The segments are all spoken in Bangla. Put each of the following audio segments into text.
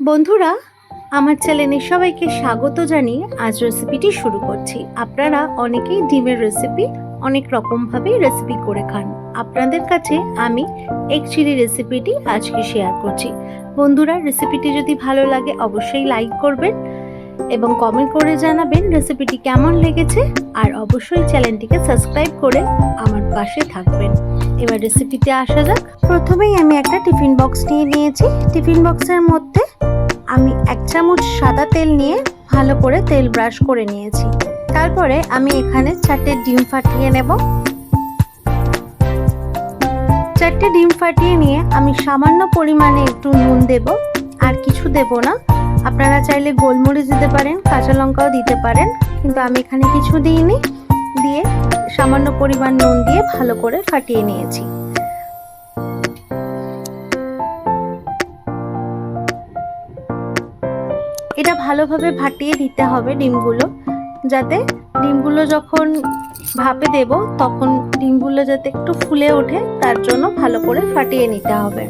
বন্ধুরা, আমার চ্যানেলে সবাইকে স্বাগত জানিয়ে আজ রেসিপিটি শুরু করছি। আপনারা অনেকেই ডিমের রেসিপি অনেক রকমভাবেই রেসিপি করে খান। আপনাদের কাছে আমি এক চিলি রেসিপিটি আজকে শেয়ার করছি। বন্ধুরা রেসিপিটি যদি ভালো লাগে অবশ্যই লাইক করবেন এবং কমেন্ট করে জানাবেন রেসিপিটি কেমন লেগেছে। আর অবশ্যই চ্যানেলটিকে সাবস্ক্রাইব করে আমার পাশে থাকবেন। এবার রেসিপিতে আসা যাক। প্রথমেই আমি একটা টিফিন বক্স নিয়ে নিয়েছি। টিফিন বক্সের মধ্যে আমি এক চামচ সাদা তেল নিয়ে ভালো করে তেল ব্রাশ করে নিয়েছি। তারপরে আমি এখানে চারটে ডিম ফাটিয়ে নেব। চারটে ডিম ফাটিয়ে নিয়ে আমি সামান্য পরিমাণে একটু নুন দেব। আর কিছু দেব না। আপনারা চাইলে গোলমরিচ দিতে পারেন, কাঁচা লঙ্কাও দিতে পারেন। কিন্তু আমি এখানে কিছু দিইনি। দিয়ে সামান্য পরিমাণ নুন দিয়ে ভালো করে ফাটিয়ে নিয়েছি। এটা ভালোভাবে ফাটিয়ে দিতে হবে ডিমগুলো, যাতে ডিমগুলো যখন ভাপে দেব তখন ডিমগুলো যাতে একটু ফুলে ওঠে, তার জন্য ভালো করে ফাটিয়ে নিতে হবে।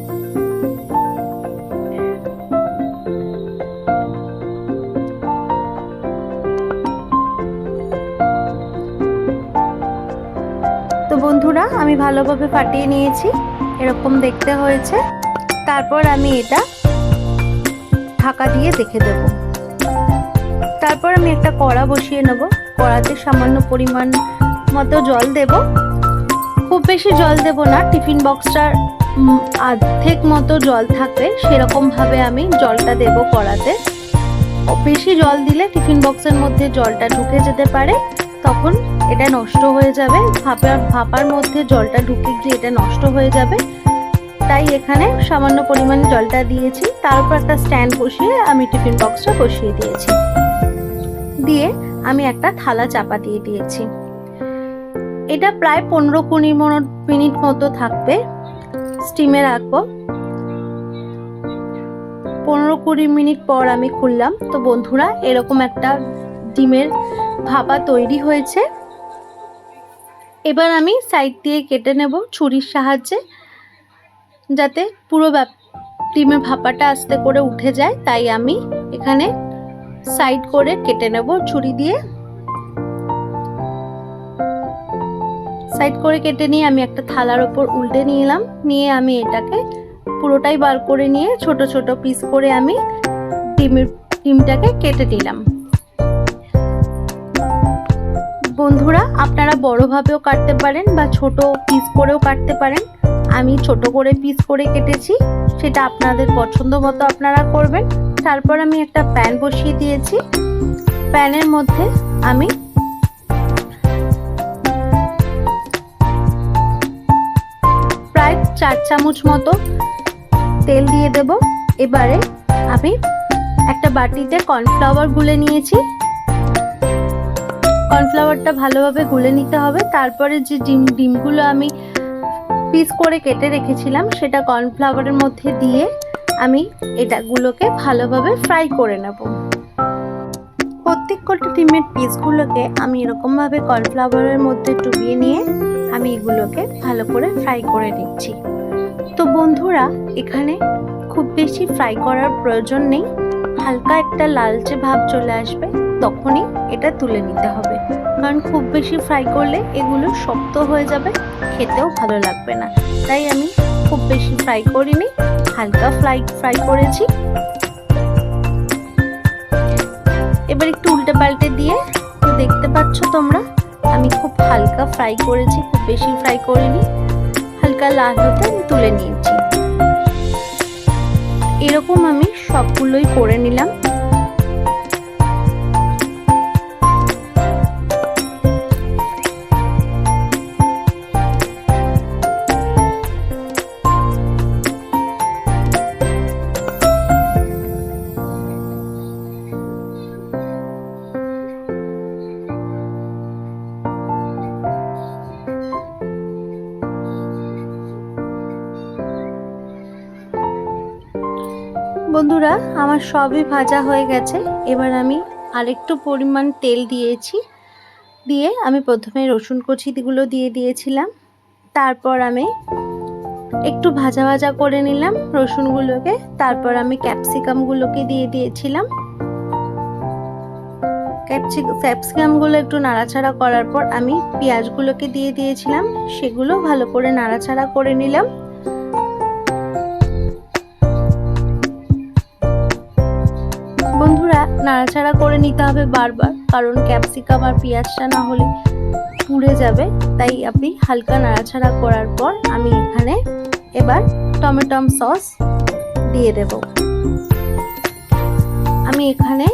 আমি ভালোভাবে ফাটিয়ে নিয়েছি, এরকম দেখতে হয়েছে। তারপর আমি এটা ঢাকা দিয়ে দেখে দেব। তারপর আমি একটা কড়া বসিয়ে নেব। কড়াতে সামান্য পরিমাণ মতো জল দেব। খুব বেশি জল দেব না, টিফিন বক্সটার অর্ধেক মতো জল থাকবে সেরকমভাবে আমি জলটা দেব কড়াতে। বেশি জল দিলে টিফিন বক্সের মধ্যে জলটা ঢুকে যেতে পারে, তখন এটা নষ্ট হয়ে যাবে ভাপার ভাপার মধ্যে জলটা ঢুকে গিয়ে এটা নষ্ট হয়ে যাবে। তাই এখানে সামান্য পরিমাণ জলটা দিয়েছি তার উপর একটা স্ট্যান্ড বসিয়ে আমি টিফিন বক্সটা বসিয়ে দিয়েছি। দিয়ে আমি একটা থালা চাপা দিয়ে দিয়েছি। এটা প্রায় পনেরো কুড়ি মিনিট মতো থাকবে, স্টিমে রাখব। পনেরো কুড়ি মিনিট পর আমি খুললাম। তো বন্ধুরা, এরকম একটা ডিমের ভাপা তৈরি হয়েছে। এবার আমি সাইড দিয়ে কেটে নেব ছুরির সাহায্যে, যাতে পুরো ডিমের ভাপাটা আস্তে করে উঠে যায়। তাই আমি এখানে সাইড করে কেটে নেব ছুরি দিয়ে। সাইড করে কেটে নিয়ে আমি একটা থালার ওপর উল্টে নিলাম। নিয়ে আমি এটাকে পুরোটাই বার করে নিয়ে ছোট ছোট পিস করে আমি ডিমের, ডিমটাকে কেটে নিলাম। বন্ধুরা, আপনারা বড়ভাবেও কাটতে পারেন বা ছোট পিস করেও কাটতে পারেন। আমি ছোট করে পিস করে কেটেছি, সেটা আপনাদের পছন্দ মতো আপনারা করবেন। তারপর আমি একটা প্যান বসিয়ে দিয়েছি। প্যানের মধ্যে আমি প্রায় চার চামচ মতো তেল দিয়ে দেব। এবারে আমি একটা বাটিতে কর্নফ্লাওয়ার গুলে নিয়েছি। কর্নফ্লাওয়ারটা ভালোভাবে গুলে নিতে হবে। তারপরে যে ডিম, ডিমগুলো আমি পিস করে কেটে রেখেছিলাম, সেটা কর্নফ্লাওয়ারের মধ্যে দিয়ে আমি এটাগুলোকে ভালোভাবে ফ্রাই করে নেব। প্রত্যেক কটা ডিমের পিসগুলোকে আমি এরকমভাবে কর্নফ্লাওয়ারের মধ্যে ডুবিয়ে নিয়ে আমি এগুলোকে ভালো করে ফ্রাই করে নিচ্ছি। তো বন্ধুরা, এখানে খুব বেশি ফ্রাই করার প্রয়োজন নেই। হালকা একটা লালচে ভাব চলে আসবে, তখনই এটা তুলে নিতে হবে। কারণ খুব বেশি ফ্রাই করলে এগুলো শক্ত হয়ে যাবে, খেতেও ভালো লাগবে না। তাই আমি খুব বেশি ফ্রাই করিনি, হালকা ফ্রাই ফ্রাই করেছি। এবার একটু উল্টে পাল্টে দিয়ে দেখতে পাচ্ছ তোমরা, আমি খুব হালকা ফ্রাই করেছি, খুব বেশি ফ্রাই করিনি। হালকা লাল হতে আমি তুলে নিয়েছি। এরকম আমি সবগুলোই করে নিলাম। বন্ধুরা, আমার সবই ভাজা হয়ে গেছে। এবার আমি আরেকটু পরিমাণ তেল দিয়েছি। দিয়ে আমি প্রথমে রসুন কচিগুলো দিয়ে দিয়েছিলাম। তারপর আমি একটু ভাজা ভাজা করে নিলাম রসুনগুলোকে। তারপর আমি ক্যাপসিকামগুলোকে দিয়ে দিয়েছিলাম। ক্যাপসিকামগুলো একটু নাড়াচাড়া করার পর আমি পেঁয়াজগুলোকে দিয়ে দিয়েছিলাম। সেগুলো ভালো করে নাড়াচাড়া করে নিলাম। নাড়াচাড়া করে নিতে হবে বারবার, কারণ ক্যাপসিকাম আর পেঁয়াজটা না হলে পুড়ে যাবে। তাই আপনি হালকা নাড়াচাড়া করার পর আমি এখানে এবার টমেটম সস দিয়ে দেব। আমি এখানে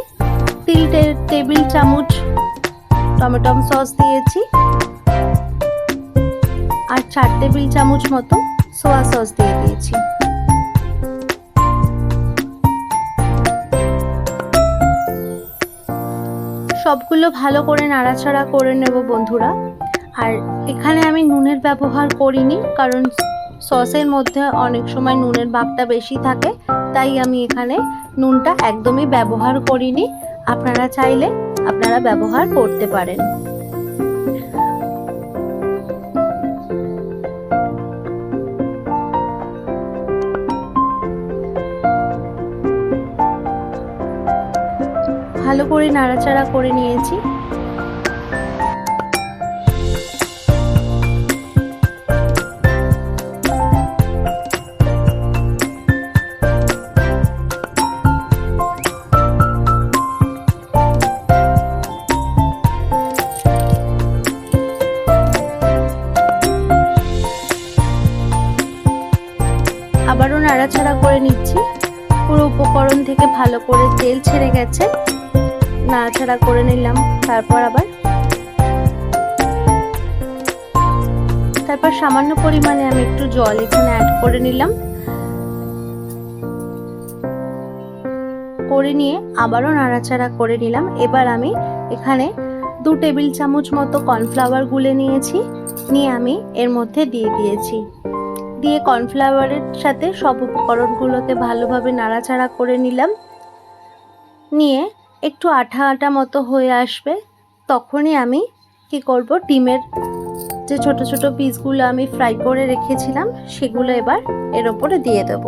তিন টেবিল চামচ টমেটম সস দিয়েছি আর চার টেবিল চামচ মতো সোয়া সস দিয়ে দিয়েছি। সবগুলো ভালো করে নাড়াচাড়া করে নেব বন্ধুরা। আর এখানে আমি নুনের ব্যবহার করিনি, কারণ সসের মধ্যে অনেক সময় নুনের ভাবটা বেশি থাকে, তাই আমি এখানে নুনটা একদমই ব্যবহার করিনি। আপনারা চাইলে আপনারা ব্যবহার করতে পারেন। ভালো করে নাড়াচাড়া করে নিয়েছি। আবারও নাড়াচাড়া করে নিচ্ছি। পুরো উপকরণ থেকে ভালো করে তেল ছেড়ে গেছে। নাড়াচাড়া করে নিলাম, তারপর আবার তারপর সামান্য পরিমাণে আমি একটু জল এখানে অ্যাড করে নিলাম। করে নিয়ে আবারও নাড়াচাড়া করে নিলাম। এবার আমি এখানে দু টেবিল চামচ মতো কর্নফ্লাওয়ার গুলে নিয়েছি, নিয়ে আমি এর মধ্যে দিয়ে দিয়েছি। দিয়ে কর্নফ্লাওয়ারের সাথে সব উপকরণগুলোকে ভালোভাবে নাড়াচাড়া করে নিলাম। নিয়ে একটু আঠা আঠা মতো হয়ে আসবে, তখনই আমি কি করব? ডিমের যে ছোট ছোট পিসগুলো আমি ফ্রাই করে রেখেছিলাম, সেগুলো এবার এর ওপরে দিয়ে দেব।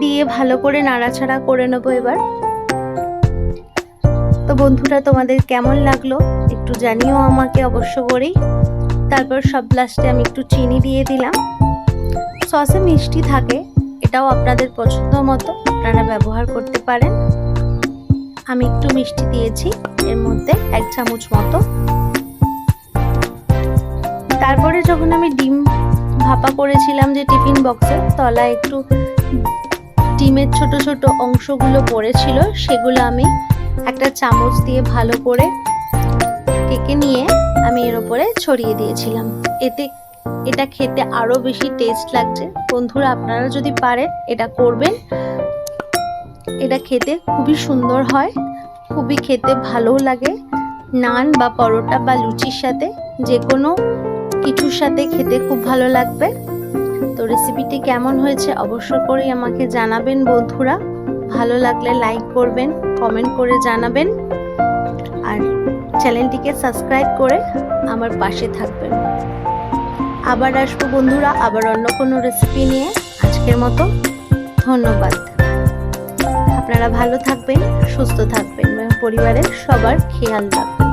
দিয়ে ভালো করে নাড়াচাড়া করে নেব এবার। তো বন্ধুরা, তোমাদের কেমন লাগল একটু জানিও আমাকে অবশ্য করেই। তারপর সব লাস্টে আমি একটু চিনি দিয়ে দিলাম। সসে মিষ্টি থাকে, এটাও আপনাদের পছন্দ মতো, আপনারা ব্যবহার করতে পারেন। আমি একটু মিষ্টি দিয়েছি, এর মধ্যে এক চামচ মতো। তারপরে যখন আমি ডিম ভাপা করেছিলাম যে টিফিন বক্সে, তলায় একটু ডিমের ছোট ছোট অংশগুলো পড়েছিল, সেগুলো আমি একটা চামচ দিয়ে ভালো করে কেকে নিয়ে আমি এর উপরে ছড়িয়ে দিয়েছিলাম। এতে, এটা খেতে আরও বেশি টেস্ট লাগছে। বন্ধুরা, আপনারা যদি পারেন, এটা করবেন। এটা খেতে খুবই সুন্দর হয়, খুবই খেতে ভালোও লাগে। নান বা পরোটা বা লুচির সাথে যে কোনো কিছুর সাথে খেতে খুব ভালো লাগবে। তো রেসিপিটি কেমন হয়েছে অবশ্য করেই আমাকে জানাবেন বন্ধুরা। ভালো লাগলে লাইক করবেন কমেন্ট করে জানাবেন। চ্যানেলটিকে সাবস্ক্রাইব করে আমার পাশে থাকবেন। আবার আসব বন্ধুরা, আবার অন্য কোনো রেসিপি নিয়ে। আজকের মতো ধন্যবাদ। আপনারা ভালো থাকবেন, সুস্থ থাকবেন পরিবারের সবার খেয়াল রাখবেন।